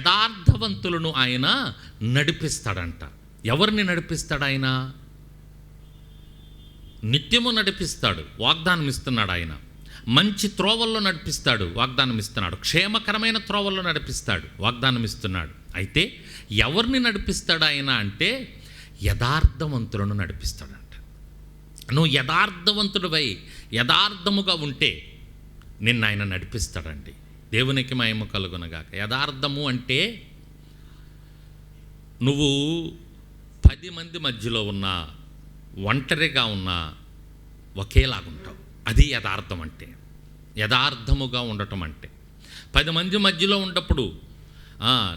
యథార్థవంతులను ఆయన నడిపిస్తాడంట. ఎవరిని నడిపిస్తాడు ఆయన నిత్యము నడిపిస్తాడు వాగ్దానం ఇస్తున్నాడు ఆయన. మంచి త్రోవల్లో నడిపిస్తాడు వాగ్దానం ఇస్తున్నాడు క్షేమకరమైన త్రోవల్లో నడిపిస్తాడు వాగ్దానం ఇస్తున్నాడు అయితే ఎవరిని నడిపిస్తాడు ఆయన అంటే యథార్థవంతులను నడిపిస్తాడంట. నువ్వు యథార్థవంతుడివై యథార్థముగా ఉంటే నిన్న ఆయన నడిపిస్తాడండి. దేవునికి మహిమ కలుగునగాక. యథార్థము అంటే నువ్వు పది మంది మధ్యలో ఉన్నా ఒంటరిగా ఉన్నా ఒకేలాగుంటావు. అది యథార్థం అంటే. యథార్థముగా ఉండటం అంటే. పది మంది మధ్యలో ఉన్నప్పుడు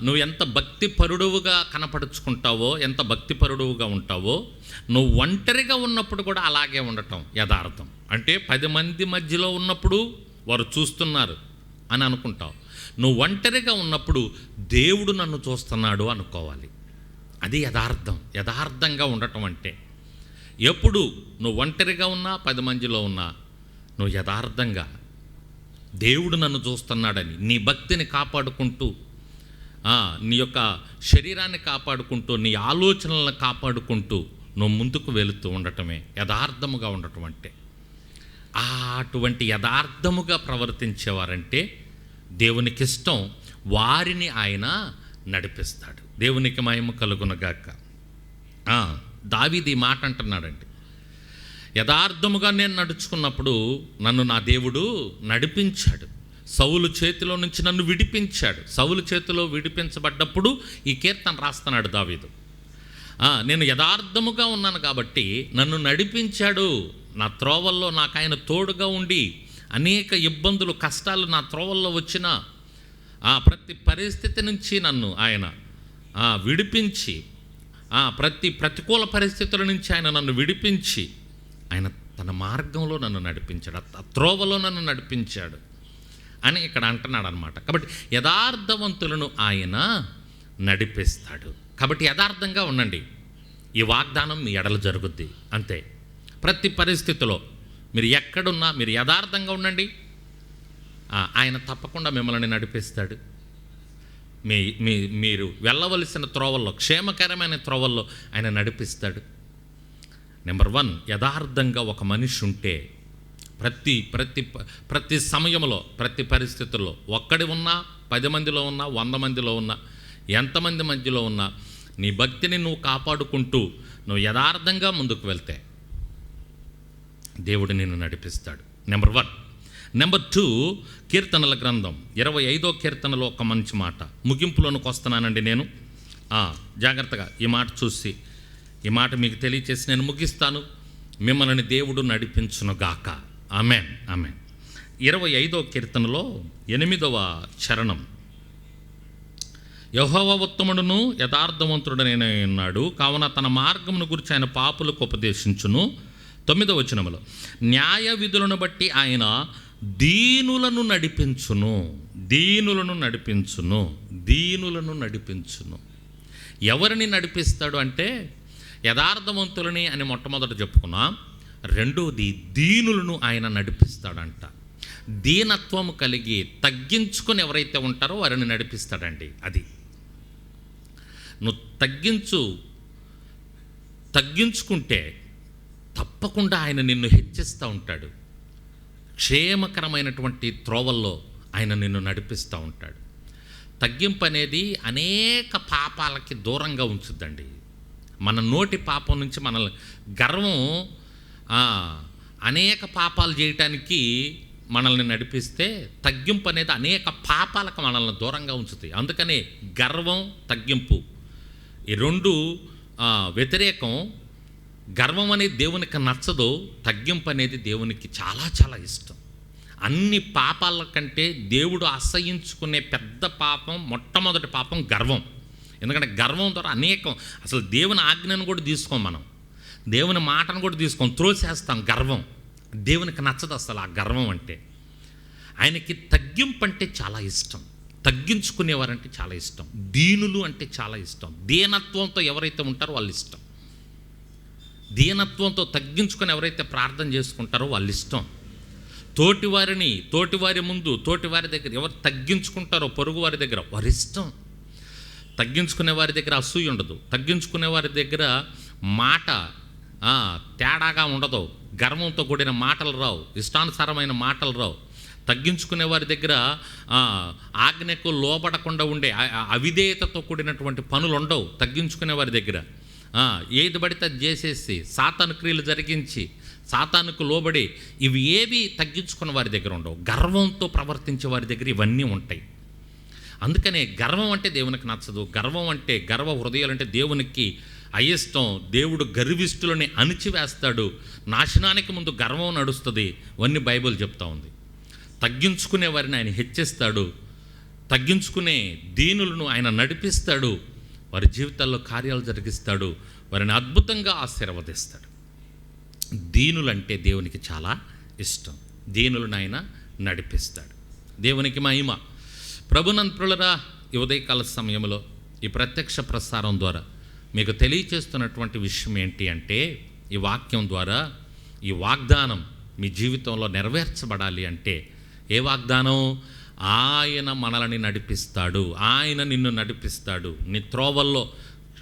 నువ్వు ఎంత భక్తి పరుడువుగా కనపరుచుకుంటావో ఎంత భక్తి పరుడువుగా ఉంటావో నువ్వు ఒంటరిగా ఉన్నప్పుడు కూడా అలాగే ఉండటం యథార్థం. అంటే పది మంది మధ్యలో ఉన్నప్పుడు వారు చూస్తున్నారు అని అనుకుంటావు. నువ్వు ఒంటరిగా ఉన్నప్పుడు దేవుడు నన్ను చూస్తున్నాడు అనుకోవాలి. అది యథార్థం. యథార్థంగా ఉండటం అంటే ఎప్పుడు నువ్వు ఒంటరిగా ఉన్నా పది మందిలో ఉన్నా నువ్వు యథార్థంగా దేవుడు నన్ను చూస్తున్నాడని నీ భక్తిని కాపాడుకుంటూ నీ యొక్క శరీరాన్ని కాపాడుకుంటూ నీ ఆలోచనలను కాపాడుకుంటూ నువ్వు ముందుకు వెళుతూ ఉండటమే యథార్థముగా ఉండటం అంటే. ఆ అటువంటి యథార్థముగా ప్రవర్తించేవారంటే దేవునికి ఇష్టం వారిని ఆయన నడిపిస్తాడు. దేవునికి మహిమ కలుగునగాక దావిది మాట అంటున్నాడండి. యథార్థముగా నేను నడుచుకున్నప్పుడు నన్ను నా దేవుడు నడిపించాడు. సౌలు చేతిలో నుంచి నన్ను విడిపించాడు. సౌలు చేతిలో విడిపించబడ్డప్పుడు ఈ కీర్తన రాస్తున్నాడు దావీదు. నేను యథార్థముగా ఉన్నాను కాబట్టి నన్ను నడిపించాడు. నా త్రోవల్లో నాకు ఆయన తోడుగా ఉండి అనేక ఇబ్బందులు కష్టాలు నా త్రోవల్లో వచ్చిన ఆ ప్రతి పరిస్థితి నుంచి నన్ను ఆయన విడిపించి ఆ, ప్రతి ప్రతికూల పరిస్థితుల నుంచి ఆయన నన్ను విడిపించి ఆయన తన మార్గంలో నన్ను నడిపించాడు ఆ- త్రోవలో నన్ను నడిపించాడు అని ఇక్కడ అంటున్నాడు అనమాట కాబట్టి యథార్థవంతులను ఆయన నడిపిస్తాడు. కాబట్టి యథార్థంగా ఉండండి. ఈ వాగ్దానం మీ ఎడల జరుగుద్ది. అంతే. ప్రతి పరిస్థితిలో మీరు ఎక్కడున్నా మీరు యథార్థంగా ఉండండి. ఆయన తప్పకుండా మిమ్మల్ని నడిపిస్తాడు. మీ మీ మీరు వెళ్ళవలసిన త్రోవల్లో క్షేమకరమైన త్రోవల్లో ఆయన నడిపిస్తాడు. నెంబర్ వన్ యథార్థంగా ఒక మనిషి ఉంటే ప్రతి ప్రతి ప్రతి సమయంలో ప్రతి పరిస్థితుల్లో ఒక్కడి ఉన్నా పది మందిలో ఉన్నా వంద మందిలో ఉన్నా ఎంతమంది మధ్యలో ఉన్నా నీ భక్తిని నువ్వు కాపాడుకుంటూ నువ్వు యథార్థంగా ముందుకు వెళ్తే దేవుడు నిన్ను నడిపిస్తాడు. నెంబర్ వన్ నెంబర్ టూ కీర్తనల గ్రంథం. ఇరవై ఐదో కీర్తనలో ఒక మంచి మాట. ముగింపులోనికి వస్తున్నానండి నేను. ఆ, జాగ్రత్తగా ఈ మాట చూసి ఈ మాట మీకు తెలియచేసి నేను ముగిస్తాను. మిమ్మల్ని దేవుడు నడిపించునుగాక ఆమెన్ ఆమెన్ ఇరవై ఐదో కీర్తనలో ఎనిమిదవ చరణం. యహోవ ఉత్తముడును యథార్థవంతుడనైన ఉన్నాడు కావున తన మార్గమును గురించి ఆయన పాపులకు ఉపదేశించును. తొమ్మిదవ వచనములో న్యాయ విధులను బట్టి ఆయన దీనులను నడిపించును దీనులను నడిపించును దీనులను నడిపించును. ఎవరిని నడిపిస్తాడు అంటే యథార్థవంతులని అని మొట్టమొదట చెప్పుకున్నాం రెండోది దీనులను ఆయన నడిపిస్తాడంట. దీనత్వం కలిగి తగ్గించుకొని ఎవరైతే ఉంటారో వారిని నడిపిస్తాడండి అది. నువ్వు తగ్గించు తగ్గించుకుంటే తప్పకుండా ఆయన నిన్ను హెచ్చిస్తూ ఉంటాడు. క్షేమకరమైనటువంటి త్రోవల్లో ఆయన నిన్ను నడిపిస్తూ ఉంటాడు. తగ్గింపు అనేది అనేక పాపాలకి దూరంగా ఉంచుద్దండి. మన నోటి పాపం నుంచి మనల్ని గర్వం అనేక పాపాలు చేయటానికి మనల్ని నడిపిస్తే తగ్గింపు అనేది అనేక పాపాలకు మనల్ని దూరంగా ఉంచుతాయి. అందుకనే గర్వం తగ్గింపు ఈ రెండు వ్యతిరేకం గర్వం అనేది దేవునికి నచ్చదు తగ్గింపు అనేది దేవునికి చాలా చాలా ఇష్టం. అన్ని పాపాల కంటే దేవుడు అసహించుకునే పెద్ద పాపం మొట్టమొదటి పాపం గర్వం. ఎందుకంటే గర్వం ద్వారా అనేకం. అసలు దేవుని ఆజ్ఞను కూడా తీసుకోం మనం. దేవుని మాటను కూడా తీసుకోం. త్రోసేస్తాం గర్వం. దేవునికి నచ్చదు అసలు ఆ గర్వం అంటే. ఆయనకి తగ్గింపు అంటే చాలా ఇష్టం. తగ్గించుకునేవారంటే చాలా ఇష్టం. దీనులు అంటే చాలా ఇష్టం. దీనత్వంతో ఎవరైతే ఉంటారో వాళ్ళు ఇష్టం. దీనత్వంతో తగ్గించుకొని ఎవరైతే ప్రార్థన చేసుకుంటారో వాళ్ళ ఇష్టం. తోటివారిని తోటివారి ముందు తోటివారి దగ్గర ఎవరు తగ్గించుకుంటారో పొరుగు వారి దగ్గర వారి ఇష్టం. తగ్గించుకునే వారి దగ్గర అసూయ ఉండదు. తగ్గించుకునే వారి దగ్గర మాట తేడాగా ఉండదు. గర్వంతో కూడిన మాటలు రావు. ఇష్టానుసారమైన మాటలు రావు. తగ్గించుకునే వారి దగ్గర ఆజ్ఞకు లోబడకుండా ఉండే అవిధేయతతో కూడినటువంటి పనులు ఉండవు. తగ్గించుకునే వారి దగ్గర. ఏది పడితే అది చేసేసి సాతాను క్రియలు జరిగించి సాతానుకు లోబడి ఇవి ఏవి తగ్గించుకున్న వారి దగ్గర ఉండవు. గర్వంతో ప్రవర్తించే వారి దగ్గర ఇవన్నీ ఉంటాయి. అందుకనే గర్వం అంటే దేవునికి నచ్చదు. గర్వం అంటే గర్వ హృదయాలు అంటే దేవునికి అయిష్టం. దేవుడు గర్విష్ఠులని అణిచివేస్తాడు. నాశనానికి ముందు గర్వం నడుస్తుంది. ఇవన్నీ బైబిల్ చెప్తా ఉంది. తగ్గించుకునే వారిని ఆయన హెచ్చిస్తాడు. తగ్గించుకునే దీనులను ఆయన నడిపిస్తాడు. వారి జీవితాల్లో కార్యాలు జరిగిస్తాడు వారిని అద్భుతంగా ఆశీర్వదిస్తాడు. దీనులంటే దేవునికి చాలా ఇష్టం. దీనులను ఆయన నడిపిస్తాడు. దేవునికి మహిమ. ప్రభునంత్రులరా ఈ ఉదయకాల సమయంలో ఈ ప్రత్యక్ష ప్రసారం ద్వారా మీకు తెలియచేస్తున్నటువంటి విషయం ఏంటి అంటే ఈ వాక్యం ద్వారా ఈ వాగ్దానం మీ జీవితంలో నెరవేర్చబడాలి అంటే ఏ వాగ్దానం? ఆయన మనల్ని నడిపిస్తాడు ఆయన నిన్ను నడిపిస్తాడు. నీ త్రోవల్లో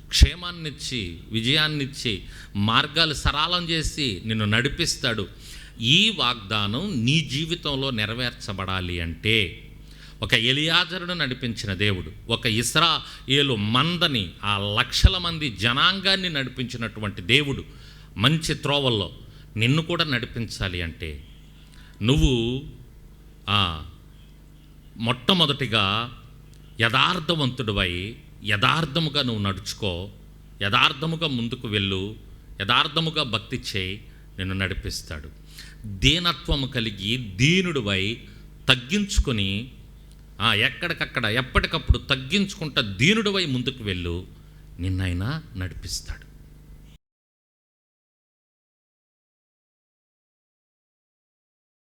క్షేమాన్నిచ్చి విజయాన్నిచ్చి మార్గాలు సరళం చేసి నిన్ను నడిపిస్తాడు. ఈ వాగ్దానం నీ జీవితంలో నెరవేర్చబడాలి అంటే ఒక ఎలియాజరును నడిపించిన దేవుడు ఒక ఇస్రాయేలు మందని ఆ లక్షల మంది జనాంగాన్ని నడిపించినటువంటి దేవుడు మంచి త్రోవల్లో నిన్ను కూడా నడిపించాలి అంటే నువ్వు మొట్టమొదటిగా యథార్థవంతుడివై యథార్థముగా నువ్వు నడుచుకో యథార్థముగా ముందుకు వెళ్ళు యథార్థముగా భక్తి చేయి నిన్ను నడిపిస్తాడు. దీనత్వము కలిగి దీనుడివై తగ్గించుకొని ఎక్కడికక్కడ ఎప్పటికప్పుడు తగ్గించుకుంటా దీనుడివై ముందుకు వెళ్ళు నిన్నైనా నడిపిస్తాడు.